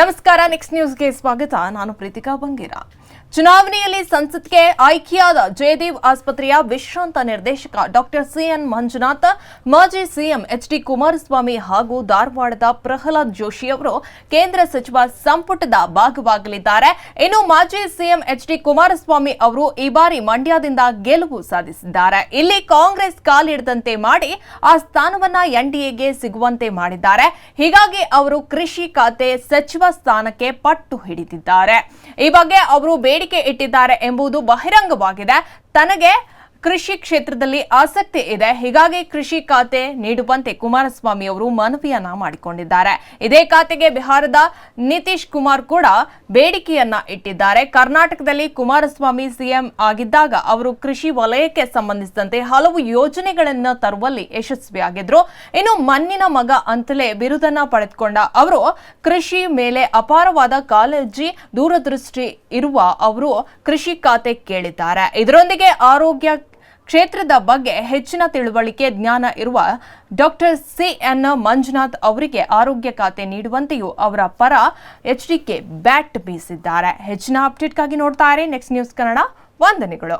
ನಮಸ್ಕಾರ ನೆಕ್ಸ್ಟ್ ನ್ಯೂಸ್ಗೆ ಸ್ವಾಗತ. ನಾನು ಪ್ರೀತಿಕಾ ಬಂಗೇರ. ಚುನಾವಣೆಯಲ್ಲಿ ಸಂಸತ್ಗೆ ಆಯ್ಕೆಯಾದ ಜಯದೇವ್ ಆಸ್ಪತ್ರೆಯ ವಿಶ್ರಾಂತ ನಿರ್ದೇಶಕ ಡಾಕ್ಟರ್ ಸಿಎನ್ ಮಂಜುನಾಥ್, ಮಾಜಿ ಸಿಎಂ ಎಚ್ ಡಿ ಕುಮಾರಸ್ವಾಮಿ ಹಾಗೂ ಧಾರವಾಡದ ಪ್ರಹ್ಲಾದ್ ಜೋಶಿ ಅವರು ಕೇಂದ್ರ ಸಚಿವ ಸಂಪುಟದ ಭಾಗವಾಗಲಿದ್ದಾರೆ. ಇನ್ನು ಮಾಜಿ ಸಿಎಂ ಎಚ್ ಡಿ ಕುಮಾರಸ್ವಾಮಿ ಅವರು ಈ ಬಾರಿ ಮಂಡ್ಯದಿಂದ ಗೆಲುವು ಸಾಧಿಸಿದ್ದಾರೆ. ಇಲ್ಲಿ ಕಾಂಗ್ರೆಸ್ ಕಾಲಿಡದಂತೆ ಮಾಡಿ ಆ ಸ್ಥಾನವನ್ನ ಎನ್ಡಿಎಗೆ ಸಿಗುವಂತೆ ಮಾಡಿದ್ದಾರೆ. ಹೀಗಾಗಿ ಅವರು ಕೃಷಿ ಖಾತೆ ಸಚಿವ ಸ್ಥಾನಕ್ಕೆ ಪಟ್ಟು ಹಿಡಿದಿದ್ದಾರೆ. ಈ ಬಗ್ಗೆ ಅವರು ಬೇಡಿಕೆ ಇಟ್ಟಿದ್ದಾರೆ ಎಂಬುದು ಬಹಿರಂಗವಾಗಿದೆ. ತನಗೆ ಕೃಷಿ ಕ್ಷೇತ್ರದಲ್ಲಿ ಆಸಕ್ತಿ ಇದೆ. ಹೀಗಾಗಿ ಕೃಷಿ ಖಾತೆ ನೀಡುವಂತೆ ಕುಮಾರಸ್ವಾಮಿ ಅವರು ಮನವಿಯನ್ನ ಮಾಡಿಕೊಂಡಿದ್ದಾರೆ. ಇದೇ ಖಾತೆಗೆ ಬಿಹಾರದ ನಿತೀಶ್ ಕುಮಾರ್ ಕೂಡ ಬೇಡಿಕೆಯನ್ನ ಇಟ್ಟಿದ್ದಾರೆ. ಕರ್ನಾಟಕದಲ್ಲಿ ಕುಮಾರಸ್ವಾಮಿ ಸಿಎಂ ಆಗಿದ್ದಾಗ ಅವರು ಕೃಷಿ ವಲಯಕ್ಕೆ ಸಂಬಂಧಿಸಿದಂತೆ ಹಲವು ಯೋಜನೆಗಳನ್ನು ತರುವಲ್ಲಿ ಯಶಸ್ವಿಯಾಗಿದ್ರು. ಇನ್ನು ಮಣ್ಣಿನ ಮಗ ಅಂತಲೇ ಬಿರುದನ್ನ ಪಡೆದುಕೊಂಡ ಅವರು ಕೃಷಿ ಮೇಲೆ ಅಪಾರವಾದ ಕಾಳಜಿ, ದೂರದೃಷ್ಟಿ ಇರುವ ಅವರು ಕೃಷಿ ಖಾತೆ ಕೇಳಿದ್ದಾರೆ. ಇದರೊಂದಿಗೆ ಆರೋಗ್ಯ ಕ್ಷೇತ್ರದ ಬಗ್ಗೆ ಹೆಚ್ಚಿನ ತಿಳುವಳಿಕೆ ಜ್ಞಾನ ಇರುವ ಡಾಕ್ಟರ್ ಸಿ ಎನ್ ಮಂಜುನಾಥ್ ಅವರಿಗೆ ಆರೋಗ್ಯ ಖಾತೆ ನೀಡುವಂತೆಯೂ ಅವರ ಪರ ಎಚ್ ಡಿಕೆ ಬ್ಯಾಟ್ ಬೀಸಿದ್ದಾರೆ. ಹೆಚ್ಚಿನ ಅಪ್ಡೇಟ್ಗಾಗಿ ನೋಡ್ತಾ ಇರಿ. ನೆಕ್ಸ್ಟ್ ನ್ಯೂಸ್ ಕನ್ನಡ ವಂದನೆಗಳು.